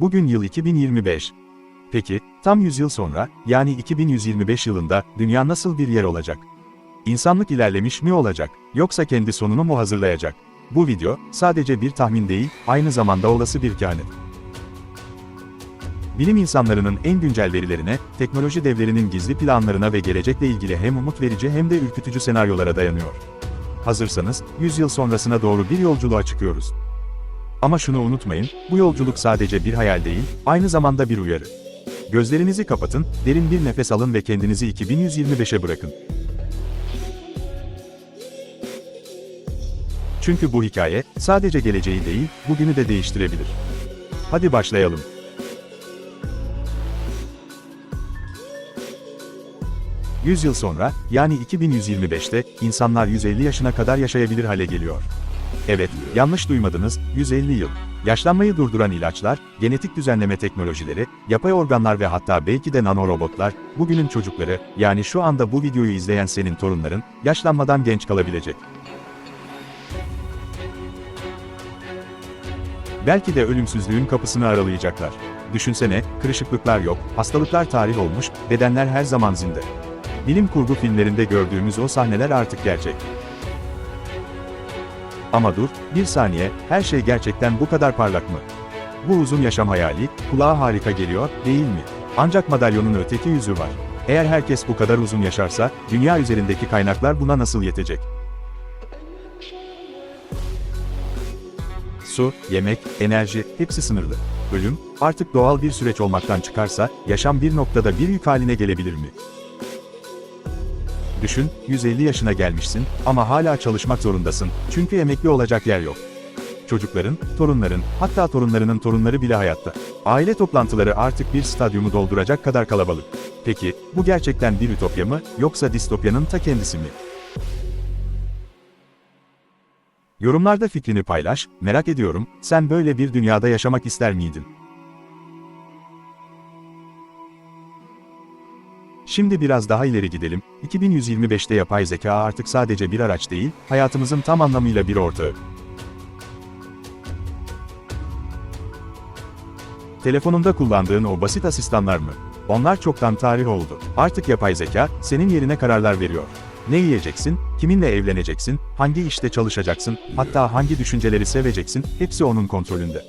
Bugün yıl 2025. Peki, tam 100 yıl sonra, yani 2125 yılında, dünya nasıl bir yer olacak? İnsanlık ilerlemiş mi olacak, yoksa kendi sonunu mu hazırlayacak? Bu video, sadece bir tahmin değil, aynı zamanda olası bir kehanet. Bilim insanlarının en güncel verilerine, teknoloji devlerinin gizli planlarına ve gelecekle ilgili hem umut verici hem de ürkütücü senaryolara dayanıyor. Hazırsanız, 100 yıl sonrasına doğru bir yolculuğa çıkıyoruz. Ama şunu unutmayın, bu yolculuk sadece bir hayal değil, aynı zamanda bir uyarı. Gözlerinizi kapatın, derin bir nefes alın ve kendinizi 2125'e bırakın. Çünkü bu hikaye, sadece geleceği değil, bugünü de değiştirebilir. Hadi başlayalım. Yüz yıl sonra, yani 2125'te, insanlar 150 yaşına kadar yaşayabilir hale geliyor. Evet, yanlış duymadınız, 150 yıl. Yaşlanmayı durduran ilaçlar, genetik düzenleme teknolojileri, yapay organlar ve hatta belki de nanorobotlar, bugünün çocukları, yani şu anda bu videoyu izleyen senin torunların, yaşlanmadan genç kalabilecek. Belki de ölümsüzlüğün kapısını aralayacaklar. Düşünsene, kırışıklıklar yok, hastalıklar tarih olmuş, bedenler her zaman zinde. Bilim kurgu filmlerinde gördüğümüz o sahneler artık gerçek. Ama dur, bir saniye, her şey gerçekten bu kadar parlak mı? Bu uzun yaşam hayali, kulağa harika geliyor, değil mi? Ancak madalyonun öteki yüzü var. Eğer herkes bu kadar uzun yaşarsa, dünya üzerindeki kaynaklar buna nasıl yetecek? Su, yemek, enerji, hepsi sınırlı. Ölüm, artık doğal bir süreç olmaktan çıkarsa, yaşam bir noktada bir yük haline gelebilir mi? Düşün, 150 yaşına gelmişsin ama hala çalışmak zorundasın çünkü emekli olacak yer yok. Çocukların, torunların, hatta torunlarının torunları bile hayatta. Aile toplantıları artık bir stadyumu dolduracak kadar kalabalık. Peki, bu gerçekten bir ütopya mı, yoksa distopyanın ta kendisi mi? Yorumlarda fikrini paylaş, merak ediyorum, sen böyle bir dünyada yaşamak ister miydin? Şimdi biraz daha ileri gidelim. 2125'te yapay zeka artık sadece bir araç değil, hayatımızın tam anlamıyla bir ortağı. Telefonunda kullandığın o basit asistanlar mı? Onlar çoktan tarih oldu. Artık yapay zeka, senin yerine kararlar veriyor. Ne yiyeceksin, kiminle evleneceksin, hangi işte çalışacaksın, hatta hangi düşünceleri seveceksin, hepsi onun kontrolünde.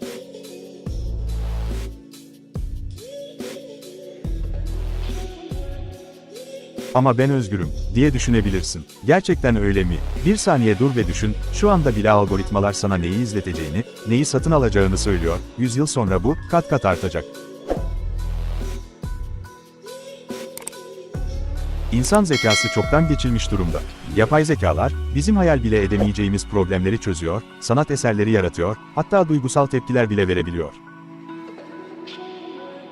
Ama ben özgürüm, diye düşünebilirsin. Gerçekten öyle mi? Bir saniye dur ve düşün, şu anda bile algoritmalar sana neyi izleteceğini, neyi satın alacağını söylüyor, 100 yıl sonra bu, kat kat artacak. İnsan zekası çoktan geçilmiş durumda. Yapay zekalar, bizim hayal bile edemeyeceğimiz problemleri çözüyor, sanat eserleri yaratıyor, hatta duygusal tepkiler bile verebiliyor.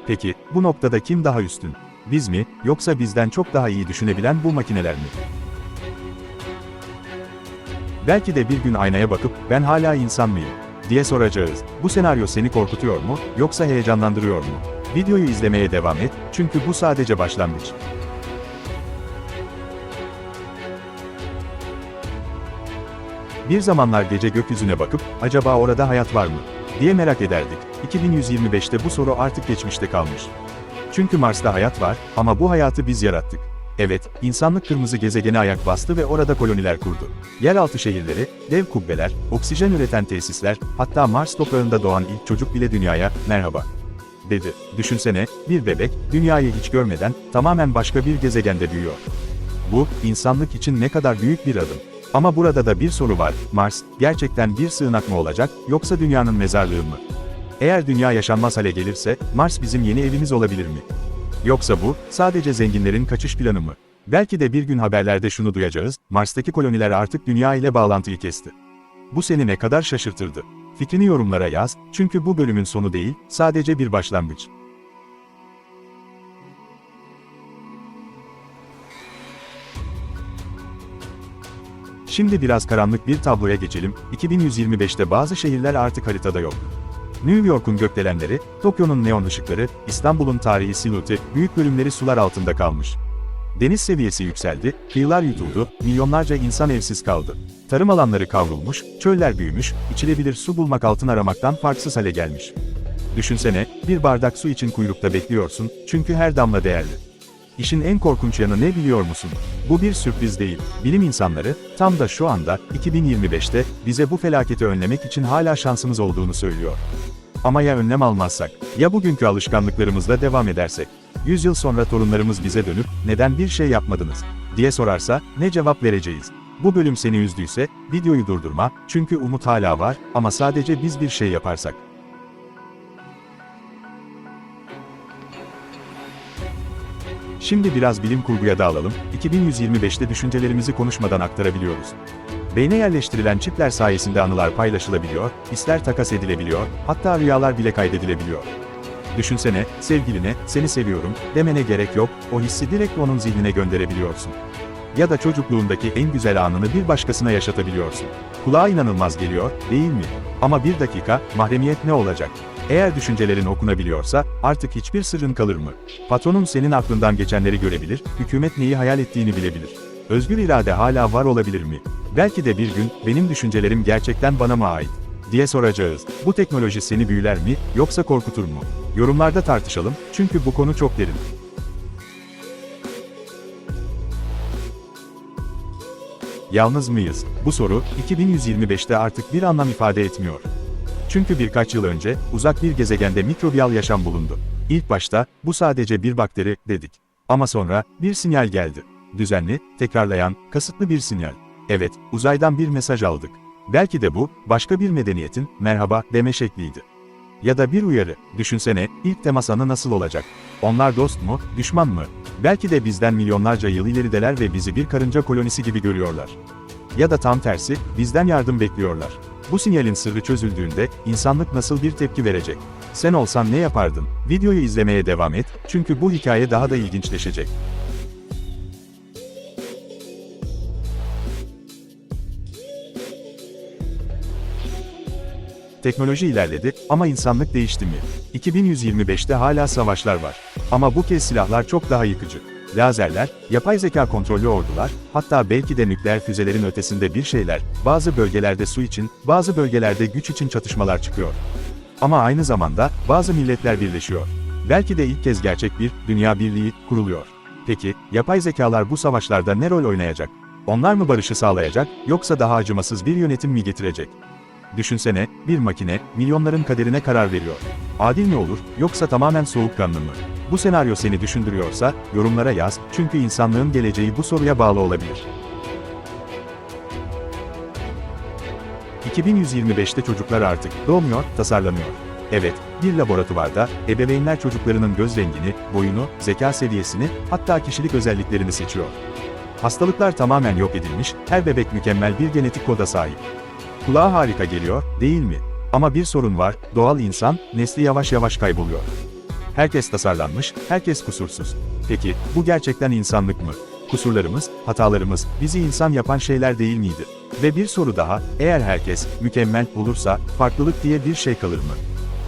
Peki, bu noktada kim daha üstün? Biz mi, yoksa bizden çok daha iyi düşünebilen bu makineler mi? Belki de bir gün aynaya bakıp, ben hala insan mıyım? diye soracağız. Bu senaryo seni korkutuyor mu, yoksa heyecanlandırıyor mu? Videoyu izlemeye devam et, çünkü bu sadece başlangıç. Bir zamanlar gece gökyüzüne bakıp, acaba orada hayat var mı? diye merak ederdik. 2125'te bu soru artık geçmişte kalmış. Çünkü Mars'ta hayat var ama bu hayatı biz yarattık. Evet, insanlık kırmızı gezegene ayak bastı ve orada koloniler kurdu. Yeraltı şehirleri, dev kubbeler, oksijen üreten tesisler, hatta Mars toprağında doğan ilk çocuk bile dünyaya, merhaba, dedi. Düşünsene, bir bebek, dünyayı hiç görmeden, tamamen başka bir gezegende büyüyor. Bu, insanlık için ne kadar büyük bir adım. Ama burada da bir soru var, Mars, gerçekten bir sığınak mı olacak, yoksa dünyanın mezarlığı mı? Eğer dünya yaşanmaz hale gelirse, Mars bizim yeni evimiz olabilir mi? Yoksa bu, sadece zenginlerin kaçış planı mı? Belki de bir gün haberlerde şunu duyacağız, Mars'taki koloniler artık dünya ile bağlantıyı kesti. Bu seni ne kadar şaşırtırdı? Fikrini yorumlara yaz, çünkü bu bölümün sonu değil, sadece bir başlangıç. Şimdi biraz karanlık bir tabloya geçelim, 2125'te bazı şehirler artık haritada yok. New York'un gökdelenleri, Tokyo'nun neon ışıkları, İstanbul'un tarihi silüeti, büyük bölümleri sular altında kalmış. Deniz seviyesi yükseldi, kıyılar yutuldu, milyonlarca insan evsiz kaldı. Tarım alanları kavrulmuş, çöller büyümüş, içilebilir su bulmak altın aramaktan farksız hale gelmiş. Düşünsene, bir bardak su için kuyrukta bekliyorsun, çünkü her damla değerli. İşin en korkunç yanı ne biliyor musun? Bu bir sürpriz değil. Bilim insanları, tam da şu anda, 2025'te, bize bu felaketi önlemek için hala şansımız olduğunu söylüyor. Ama ya önlem almazsak, ya bugünkü alışkanlıklarımızla devam edersek? 100 yıl sonra torunlarımız bize dönüp, neden bir şey yapmadınız? diye sorarsa, ne cevap vereceğiz? Bu bölüm seni üzdüyse, videoyu durdurma, çünkü umut hala var, ama sadece biz bir şey yaparsak. Şimdi biraz bilim kurguya dağılalım, 2125'te düşüncelerimizi konuşmadan aktarabiliyoruz. Beyne yerleştirilen çipler sayesinde anılar paylaşılabiliyor, hisler takas edilebiliyor, hatta rüyalar bile kaydedilebiliyor. Düşünsene, sevgiline, seni seviyorum, demene gerek yok, o hissi direkt onun zihnine gönderebiliyorsun. Ya da çocukluğundaki en güzel anını bir başkasına yaşatabiliyorsun. Kulağa inanılmaz geliyor, değil mi? Ama bir dakika, mahremiyet ne olacak? Eğer düşüncelerin okunabiliyorsa, artık hiçbir sırrın kalır mı? Patronun senin aklından geçenleri görebilir, hükümet neyi hayal ettiğini bilebilir. Özgür irade hala var olabilir mi? Belki de bir gün, benim düşüncelerim gerçekten bana mı ait? diye soracağız. Bu teknoloji seni büyüler mi, yoksa korkutur mu? Yorumlarda tartışalım, çünkü bu konu çok derin. Yalnız mıyız? Bu soru, 2125'te artık bir anlam ifade etmiyor. Çünkü birkaç yıl önce, uzak bir gezegende mikrobiyal yaşam bulundu. İlk başta, bu sadece bir bakteri, dedik. Ama sonra, bir sinyal geldi. Düzenli, tekrarlayan, kasıtlı bir sinyal. Evet, uzaydan bir mesaj aldık. Belki de bu, başka bir medeniyetin, merhaba, deme şekliydi. Ya da bir uyarı, düşünsene, ilk temas anı nasıl olacak? Onlar dost mu, düşman mı? Belki de bizden milyonlarca yıl ilerideler ve bizi bir karınca kolonisi gibi görüyorlar. Ya da tam tersi, bizden yardım bekliyorlar. Bu sinyalin sırrı çözüldüğünde, insanlık nasıl bir tepki verecek? Sen olsan ne yapardın? Videoyu izlemeye devam et, çünkü bu hikaye daha da ilginçleşecek. Teknoloji ilerledi ama insanlık değişti mi? 2125'te hala savaşlar var. Ama bu kez silahlar çok daha yıkıcı. Lazerler, yapay zeka kontrollü ordular, hatta belki de nükleer füzelerin ötesinde bir şeyler, bazı bölgelerde su için, bazı bölgelerde güç için çatışmalar çıkıyor. Ama aynı zamanda, bazı milletler birleşiyor. Belki de ilk kez gerçek bir, dünya birliği, kuruluyor. Peki, yapay zekalar bu savaşlarda ne rol oynayacak? Onlar mı barışı sağlayacak, yoksa daha acımasız bir yönetim mi getirecek? Düşünsene, bir makine, milyonların kaderine karar veriyor. Adil mi olur, yoksa tamamen soğukkanlı mı? Bu senaryo seni düşündürüyorsa, yorumlara yaz, çünkü insanlığın geleceği bu soruya bağlı olabilir. 2125'te çocuklar artık doğmuyor, tasarlanıyor. Evet, bir laboratuvarda, ebeveynler çocuklarının göz rengini, boyunu, zeka seviyesini, hatta kişilik özelliklerini seçiyor. Hastalıklar tamamen yok edilmiş, her bebek mükemmel bir genetik koda sahip. Kulağa harika geliyor, değil mi? Ama bir sorun var, doğal insan, nesli yavaş yavaş kayboluyor. Herkes tasarlanmış, herkes kusursuz. Peki, bu gerçekten insanlık mı? Kusurlarımız, hatalarımız, bizi insan yapan şeyler değil miydi? Ve bir soru daha, eğer herkes, mükemmel olursa, farklılık diye bir şey kalır mı?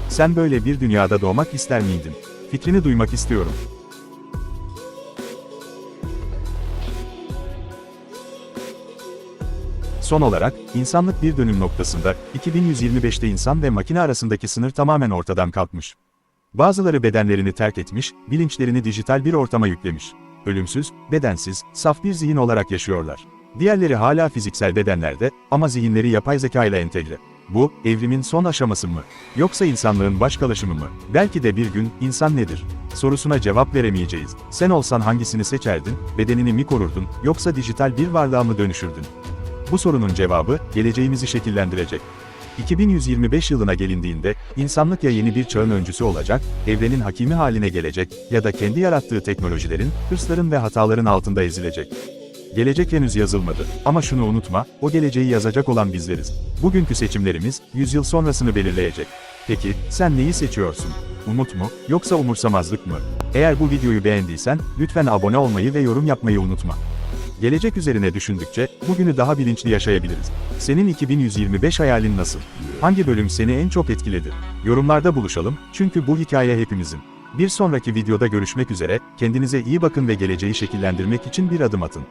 Sen böyle bir dünyada doğmak ister miydin? Fikrini duymak istiyorum. Son olarak, insanlık bir dönüm noktasında, 2125'te insan ve makine arasındaki sınır tamamen ortadan kalkmış. Bazıları bedenlerini terk etmiş, bilinçlerini dijital bir ortama yüklemiş. Ölümsüz, bedensiz, saf bir zihin olarak yaşıyorlar. Diğerleri hala fiziksel bedenlerde ama zihinleri yapay zeka ile entegre. Bu, evrimin son aşaması mı? Yoksa insanlığın başkalaşımı mı? Belki de bir gün, insan nedir? Sorusuna cevap veremeyeceğiz. Sen olsan hangisini seçerdin, bedenini mi korurdun, yoksa dijital bir varlığa mı dönüşürdün? Bu sorunun cevabı, geleceğimizi şekillendirecek. 2125 yılına gelindiğinde, insanlık ya yeni bir çağın öncüsü olacak, evrenin hakimi haline gelecek ya da kendi yarattığı teknolojilerin, hırsların ve hataların altında ezilecek. Gelecek henüz yazılmadı ama şunu unutma, o geleceği yazacak olan bizleriz. Bugünkü seçimlerimiz, 100 yıl sonrasını belirleyecek. Peki, sen neyi seçiyorsun? Umut mu, yoksa umursamazlık mı? Eğer bu videoyu beğendiysen, lütfen abone olmayı ve yorum yapmayı unutma. Gelecek üzerine düşündükçe, bugünü daha bilinçli yaşayabiliriz. Senin 2125 hayalin nasıl? Hangi bölüm seni en çok etkiledi? Yorumlarda buluşalım, çünkü bu hikaye hepimizin. Bir sonraki videoda görüşmek üzere, kendinize iyi bakın ve geleceği şekillendirmek için bir adım atın.